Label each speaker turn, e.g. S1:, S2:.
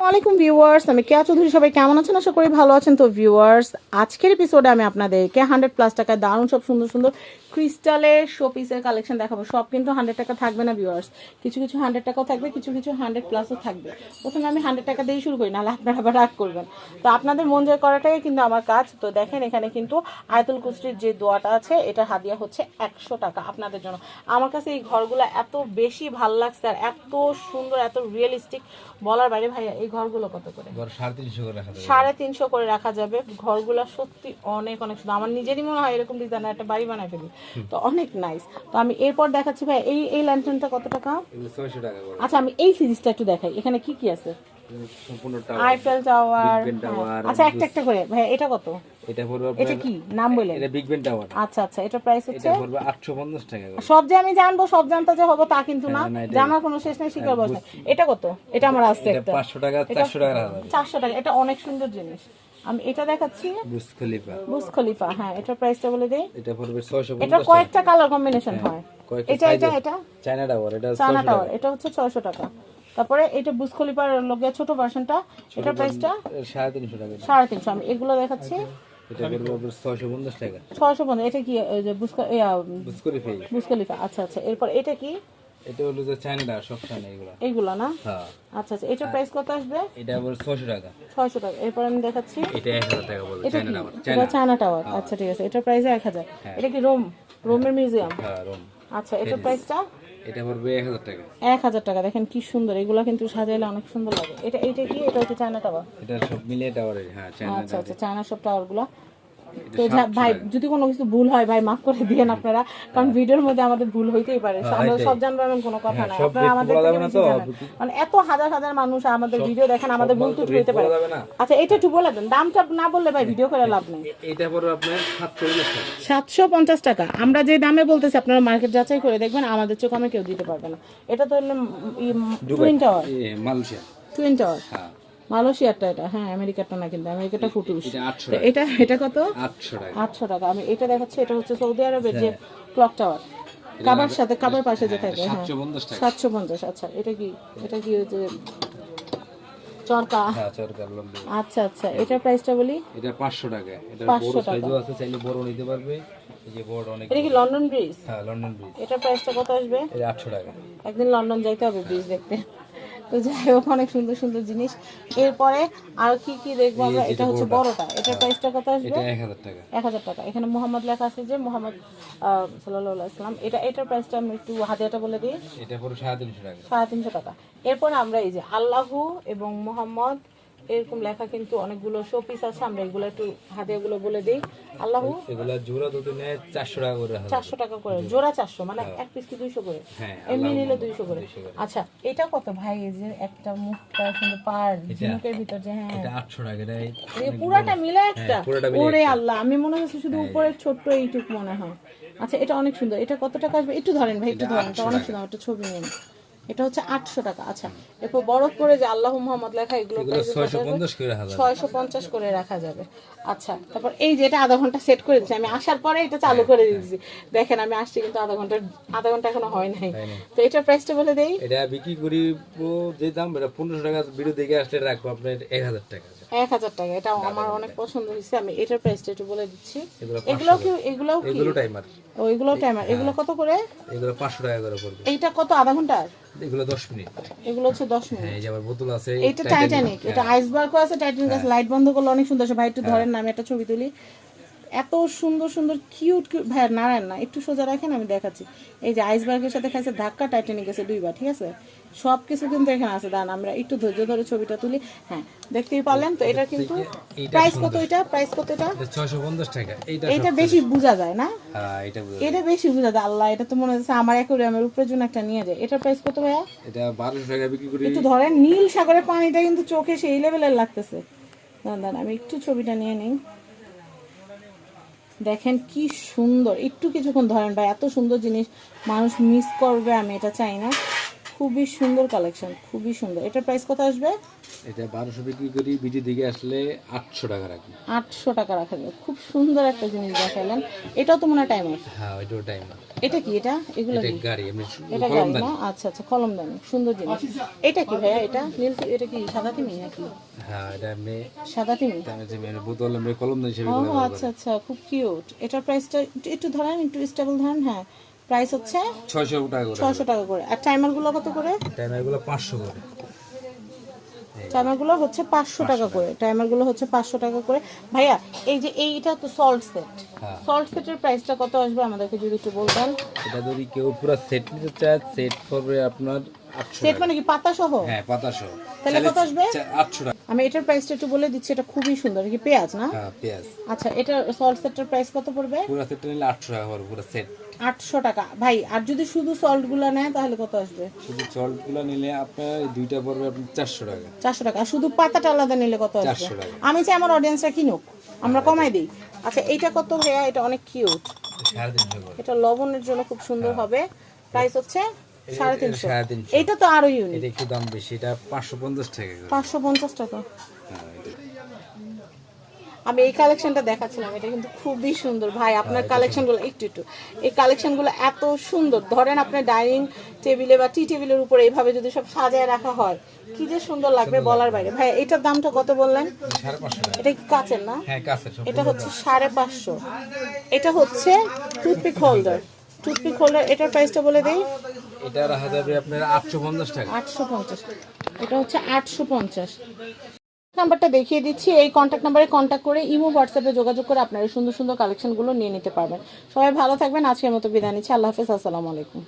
S1: আসসালামাইকুম ভিউয়ার্স, আমি কেয়া চৌধুরী, সবাই কেমন আছেন? আশা করি ভালো আছেন। তো ভিউয়ার্স, আজকের এপিসোডে আমি আপনাদেরকে হান্ড্রেড প্লাস টাকায় দারুণ সব সুন্দর সুন্দর ক্রিস্টালের শোপিসের কালেকশন দেখাবো। সব কিন্তু হান্ড্রেড টাকা থাকবে না ভিউয়ার্স। কিছু কিছু হান্ড্রেড টাকাও থাকবে, কিছু কিছু হান্ড্রেড প্লাসও থাকবে। প্রথমে আমি হান্ড্রেড টাকা দিয়েই শুরু করি, নাহলে আপনারা আবার রাগ করবেন। তো আপনাদের মন জয় করাটাই কিন্তু আমার কাজ। তো দেখেন, এখানে কিন্তু আয়তুল কুস্তির যে দোয়াটা আছে এটা হাদিয়া হচ্ছে একশো টাকা আপনাদের জন্য। আমার কাছে এই ঘরগুলো এত বেশি ভালো লাগছে আর এত সুন্দর, এত রিয়েলিস্টিক বলার বাইরে ভাইয়া এই ঘরগুলো কত করে?
S2: ঘর সাড়ে তিনশো করে রাখা যাবে।
S1: সাড়ে তিনশো করে রাখা যাবে। ঘরগুলো সত্যি অনেক অনেক সুন্দর। আমার নিজেরই মনে হয় এরকম ডিজাইনের একটা বাড়ি বানায় ফেলি। তো অনেক নাইস তো আমি এরপর দেখাচ্ছি ভাই এই এই ল্যান্টার্নটা কত টাকা? আচ্ছা আমি এই সিরিজটা একটু দেখাই। এখানে কি কি আছে?
S2: সম্পূর্ণ টাওয়ার
S1: আইফেল টাওয়ার
S2: Big
S1: আচ্ছা একটা একটা করে ভাই এটা কত?
S2: এটা পড়বে
S1: এটা কি? নাম বললেন
S2: এটা বিগ বেন টাওয়ার
S1: আচ্ছা আচ্ছা এটা প্রাইস হচ্ছে?
S2: এটা পড়বে আটশো পঞ্চাশ টাকা করে।
S1: সব যে আমি জানব সব জানতে যে হব তা কিন্তু না।
S2: হ্যাঁ, না, এটাই।
S1: জানার কোনো শেষ নেই শিকার বসে এটা কত? এটা আমার আছে একটা।
S2: পাঁচশো টাকা চারশো টাকা রাখা যাবে
S1: চারশো টাকা এটা অনেক সুন্দর জিনিস। আমি এটা দেখাচ্ছি।
S2: বুস খলিফা।
S1: বুস খলিফা হ্যাঁ এটার প্রাইসটা বলে দেই।
S2: এটা পড়বে ছয়শো
S1: এটা কয়েকটা কালার কম্বিনেশন হয় এটা এটা এটা
S2: চায়না টাওয়ার এটা
S1: চানা টাওয়ার এটা হচ্ছে ছয়শো টাকা। তারপরে এটা বুস খলিফার লোকের ছোট ভার্সনটা এটার প্রাইসটা
S2: এটা সাড়ে তিনশো টাকা।
S1: সাড়ে তিনশো। আমি এগুলো দেখাচ্ছি।
S2: এটা পড়বে আপনার ছয়শো পঞ্চাশ টাকা।
S1: ছয়শো পঞ্চাশ এটা কি ওই যে বুস খ-
S2: বুস খলিফাই।
S1: বুস খলিফা আচ্ছা আচ্ছা। এরপর এটা কি?
S2: এটা হলো যে সব চায়না এগুলো।
S1: এইগুলো না?
S2: হ্যাঁ।
S1: আচ্ছা আচ্ছা এটার প্রাইস কত আসবে?
S2: এটা আবার ছয়শো টাকা।
S1: ছয়শো টাকা। এরপর আমি দেখাচ্ছি।
S2: এটা এক হাজার টাকা বলবে
S1: এটা
S2: চায়না
S1: কি
S2: টাওয়ার
S1: এটা টাওয়ার আচ্ছা ঠিক আছে। এটার প্রাইস এক হাজার। এটা কি রোম? রোমের মিউজিয়াম
S2: হ্যাঁ রোম।
S1: আচ্ছা এটার প্রাইসটা
S2: এটা পড়বে এক হাজার টাকা।
S1: এক হাজার টাকা দেখেন কি সুন্দর এগুলা কিন্তু সাজাইলে অনেক সুন্দর লাগে। এটা এটা কি? এটা হচ্ছে চায়না টাওয়ার
S2: এটা সব মিলিয়ে টাওয়ারের হ্যাঁ চায়না
S1: আচ্ছা আচ্ছা চায়না সব টাওয়ারগুলো তো ভাই যদি কোনো কিছু ভুল হয় ভাই মাফ করে দিয়েন আপনারা। কারণ ভিডিওর মধ্যে আমাদের ভুল হইতেই পারে। আমরা সব জানব এমন কোনো কথা নাই। আপনারা আমাদের। মানে এত হাজার হাজার মানুষ আমাদের ভিডিও দেখেন আমাদের ভুল ত্রুটি হইতে পারে। আচ্ছা এটা একটু বলে দেন। দামটা না বললে ভাই ভিডিও করে লাভ নেই।
S2: এটা পড়বে আপনার সাতশো টাকা।
S1: পঞ্চাশ টাকা। আমরা যে দামে বলতেছি আপনারা মার্কেট যাচাই করে দেখবেন আমাদের চোখ আমি কেউ দিতে পারবে না। এটা তো twin tower
S2: Malaysia.
S1: Twin tower
S2: হ্যাঁ।
S1: মালয়েশিয়ারটা এটা হ্যাঁ আমেরিকারটা না কিন্তু আমেরিকাটা ফুটুস।
S2: এটা
S1: এটা কত?
S2: আটশো টাকা।
S1: আমি এটা দেখাচ্ছি এটা হচ্ছে সৌদি আরবের যে ক্লক টাওয়ার। কাবার সাথে কাবার পাশে যে থাকে হ্যাঁ।
S2: সাতশো পঞ্চাশ টাকা।
S1: সাতশো পঞ্চাশ আচ্ছা এটা কি? এটা কি ওই যে চরকা?
S2: হ্যাঁ
S1: আচ্ছা আচ্ছা এটার প্রাইসটা বলি?
S2: এটা টাকা। এটা বড় সাইজও আছে চাইলে বড় নিতে পারবে। এই যে বড় অনেক
S1: এটা কি লন্ডন ব্রিজ?
S2: হ্যাঁ লন্ডন ব্রিজ।
S1: এটার প্রাইসটা কত আসবে?
S2: এটা টাকা।
S1: একদিন লন্ডন যাইতে হবে ব্রিজ দেখতে। তো যাই হোক অনেক সুন্দর সুন্দর জিনিস। এরপরে আর কি কি দেখব আমরা? এটা হচ্ছে বড়টা। এটার প্রাইসটা কত আসবে?
S2: এক হাজার টাকা।
S1: এখানে মোহাম্মদ লেখা আছে যে মোহাম্মদ আহ, সাল্লাল্লাহু আলাইহি এটা এটার প্রাইসটা আমি একটু হাতিয়াটা বলে দিই।
S2: এটা পুরো সাড়ে তিনশো টাকা।
S1: সাড়ে তিনশো টাকা। এরপরে আমরা এই যে আল্লাহু এবং মোহাম্মদ এরকম লেখা কিন্তু অনেকগুলো শোপিস আছে। আমরা এগুলো একটু হাদিয়াগুলো বলে দিই। আল্লাহু
S2: এগুলা জোড়া দুটো নেয় চারশো টাকা করে
S1: চারশো টাকা করে। জোড়া চারশো মানে এক পিস কি দুইশো করে?
S2: হ্যাঁ
S1: এমনি নিলে দুইশো করে। আচ্ছা এটা কত ভাই? এই যে একটা মুখটা সুন্দর পার ঝিনুকের ভিতর যে হ্যাঁ।
S2: এটা আটশো টাকা এটা এই
S1: পুরাটা মিলে একটা?
S2: হ্যাঁ,
S1: ওরে আল্লাহ আমি মনে হচ্ছে শুধু উপরের ছোট্ট এইটুক মনে হয়। আচ্ছা এটা অনেক সুন্দর। এটা কত টাকা আসবে? একটু ধরেন ভাই একটু ধরেন অনেক সুন্দর একটা ছবি নিন। এটা হচ্ছে আটশো টাকা আচ্ছা। এরপর বরফ করে যে আল্লাহ মোহাম্মদ লেখা এগুলো
S2: ছয়শো পঞ্চাশ করে রাখা যাবে।
S1: আচ্ছা তারপর এই যে এটা আধা ঘণ্টা সেট করে দিচ্ছি আমি আসার পরে এটা চালু করে দিচ্ছি দেখেন আমি আসছি কিন্তু আধা ঘণ্টা আধা ঘণ্টা এখনও হয় নাই। তো এটার প্রাইসটা বলে দেই।
S2: এটা বিক্রি করি যে দাম এটা পনেরোশো টাকা ভিডিও দেখে আসলে রাখব আপনার এক হাজার টাকা।
S1: এক হাজার টাকা এটা আমার অনেক পছন্দ হয়েছে আমি এটার প্রাইসটা একটু বলে দিচ্ছি।
S2: এগুলো
S1: এগুলো কি এগুলো কি?
S2: এগুলো টাইমার
S1: ও এগুলো টাইমার এগুলো কত করে?
S2: এগুলো পাঁচশো টাকা করে পড়বে।
S1: এইটা কত আধা ঘণ্টার?
S2: এগুলো দশ মিনিট।
S1: এগুলো হচ্ছে দশ মিনিট।
S2: হ্যাঁ এই যে আবার বোতল আছে
S1: এটা টাইটানিক এটা আইসবার্গও আছে টাইটানিক আছে লাইট বন্ধ করলে অনেক সুন্দর। ভাই একটু ধরেন না আমি একটা ছবি তুলি। এত সুন্দর সুন্দর কিউট কিউট ভাই নারায়ণ না একটু সোজা রাখেন আমি দেখাচ্ছি। এই যে আইসবার্গের সাথে খাইছে ধাক্কা টাইটানিক আছে দুইবার ঠিক আছে? সব কিছু কিন্তু এখানে আছে দাঁড়ান আমরা একটু ধৈর্য ধরে ছবিটা তুলি। হ্যাঁ দেখতেই পারলেন তো এটা কিন্তু প্রাইস কত এটা? প্রাইস কত এটা?
S2: ছয়শো পঞ্চাশ টাকা এইটা
S1: এটা বেশি বোঝা যায় না?
S2: হ্যাঁ এটা বুঝা
S1: এটা বেশি বোঝা যায় আল্লাহ এটা তো মনে হচ্ছে আমার অ্যাকোরিয়ামের উপরের জন্য একটা নিয়ে যায়। এটা প্রাইস কত ভাইয়া?
S2: এটা বারোশো টাকা বিক্রি করি।
S1: একটু ধরেন নীল সাগরের পানিটা কিন্তু চোখে সেই লেভেলের লাগতেছে। দাঁড়ান, আমি একটু ছবিটা নিয়ে নিই। দেখেন কি সুন্দর। একটু কিছুক্ষণ ধরেন ভাই, এত সুন্দর জিনিস মানুষ মিস করবে, আমি এটা চাই না। খুবই সুন্দর কালেকশন খুবই সুন্দর। এটার প্রাইস কত আসবে?
S2: এটা বারোশো বিক্রি করি ভিডিও দিকে আসলে আটশো টাকা রাখি।
S1: আটশো টাকা রাখা যাবে। খুব সুন্দর একটা জিনিস দেখালেন এটাও তো মনে হয় টাইমার
S2: হ্যাঁ ওইটাও টাইম
S1: এটা কি এটা? এগুলো
S2: এটা গাড়ি শু-
S1: এটা গাড়ি না? আচ্ছা আচ্ছা কলমদানি সুন্দর জিনিস। এটা কি ভাইয়া এটা? নীল এটা কি সাদা তিমি নাকি?
S2: হ্যাঁ এটা এমনি
S1: সাদা তিমি?
S2: দামে যে এমনি বোতল এমনি কলম দেয় হিসেবে
S1: ও আচ্ছা আচ্ছা খুব কিউট এটার প্রাইসটা একটু- একটু ধরেন একটু স্টেবল ধরেন হ্যাঁ। প্রাইস হচ্ছে
S2: ছয়শো টাকা করে।
S1: ছশো টাকা করে। আর টাইমারগুলো কত করে?
S2: টাইমারগুলো পাঁচশো করে।
S1: টাইমারগুলো হচ্ছে পাঁচশো টাকা করে। টাইমারগুলো হচ্ছে পাঁচশো টাকা করে। ভাইয়া এই যে এইটা তো সল্ট সেট
S2: হ্যাঁ।
S1: সল্ট সেটের প্রাইসটা কত আসবে আমাদেরকে যদি একটু বলতেন?
S2: এটা যদি কেউ পুরো সেট নিতে চায় সেট করবে আপনার
S1: সেট মানে কি পাতা সহ?
S2: হ্যাঁ পাতাশো
S1: তাহলে কত আসবে?
S2: আটশো টাকা।
S1: আমি এটার প্রাইসটা একটু বলে দিচ্ছি এটা খুবই সুন্দর। কি পেঁয়াজ না?
S2: হ্যাঁ পেঁয়াজ।
S1: আচ্ছা এটা সল্ট সেটের প্রাইস কত পড়বে?
S2: পুরো সেটটা নিলে আটশো টাকা পড়বে পুরো সেট
S1: আটশো টাকা। ভাই আর যদি শুধু সল্টগুলো নেয় তাহলে কত আসবে?
S2: শুধু চলগুলো নিলে আপনার দুইটা পড়বে আপনার চারশো টাকা।
S1: চারশো টাকা। আর শুধু পাতাটা আলাদা নিলে কত আসবে?
S2: 400 টাকা।
S1: আমি চাই আমার অডিয়েন্সরা কিনুক। আমরা কমাই দিই। আচ্ছা এইটা কত ভাইয়া? এটা অনেক কিউট এটা লবণের জন্য খুব সুন্দর হবে। প্রাইস হচ্ছে সাড়ে তিনশো। এইটা তো আরও ইউনিক
S2: এটা একটু দাম বেশি এটা পাঁচশো পঞ্চাশ টাকা
S1: পাঁচশো পঞ্চাশ টাকা।
S2: হ্যাঁ, এটা-
S1: আমি এই কালেকশনটা দেখাচ্ছিলাম এটা কিন্তু খুবই সুন্দর। ভাই আপনার কালেকশনগুলো একটু একটু। এই কালেকশনগুলো এত সুন্দর। ধরেন আপনার ডাইনিং টেবিলে বা টি টেবিলের উপরে এইভাবে যদি সব সাজায় রাখা হয় কি যে সুন্দর লাগবে বলার বাইরে। ভাই এটার দামটা কত বললেন? এটা কি কাচের না?
S2: হ্যাঁ
S1: এটা হচ্ছে সাড়ে পাঁচশো। এটা হচ্ছে টুথপিক হোল্ডার টুথপিক হোল্ডার এটার প্রাইসটা বলে দেই।
S2: এটা রাখা যাবে আপনার আটশো পঞ্চাশ টাকা।
S1: আটশো পঞ্চাশ। এটা হচ্ছে আটশো পঞ্চাশ। নাম্বারটা দেখিয়ে দিচ্ছি। এই কন্ট্যাক্ট নাম্বারে কন্ট্যাক্ট করে ইমো হোয়াটসঅ্যাপে যোগাযোগ করে আপনারা সুন্দর সুন্দর কালেকশনগুলো নিয়ে নিতে পারবেন। সবাই ভালো থাকবেন। আজকের মতো বিদায় নিচ্ছি। আল্লাহ হাফিজ। আসসালামু আলাইকুম।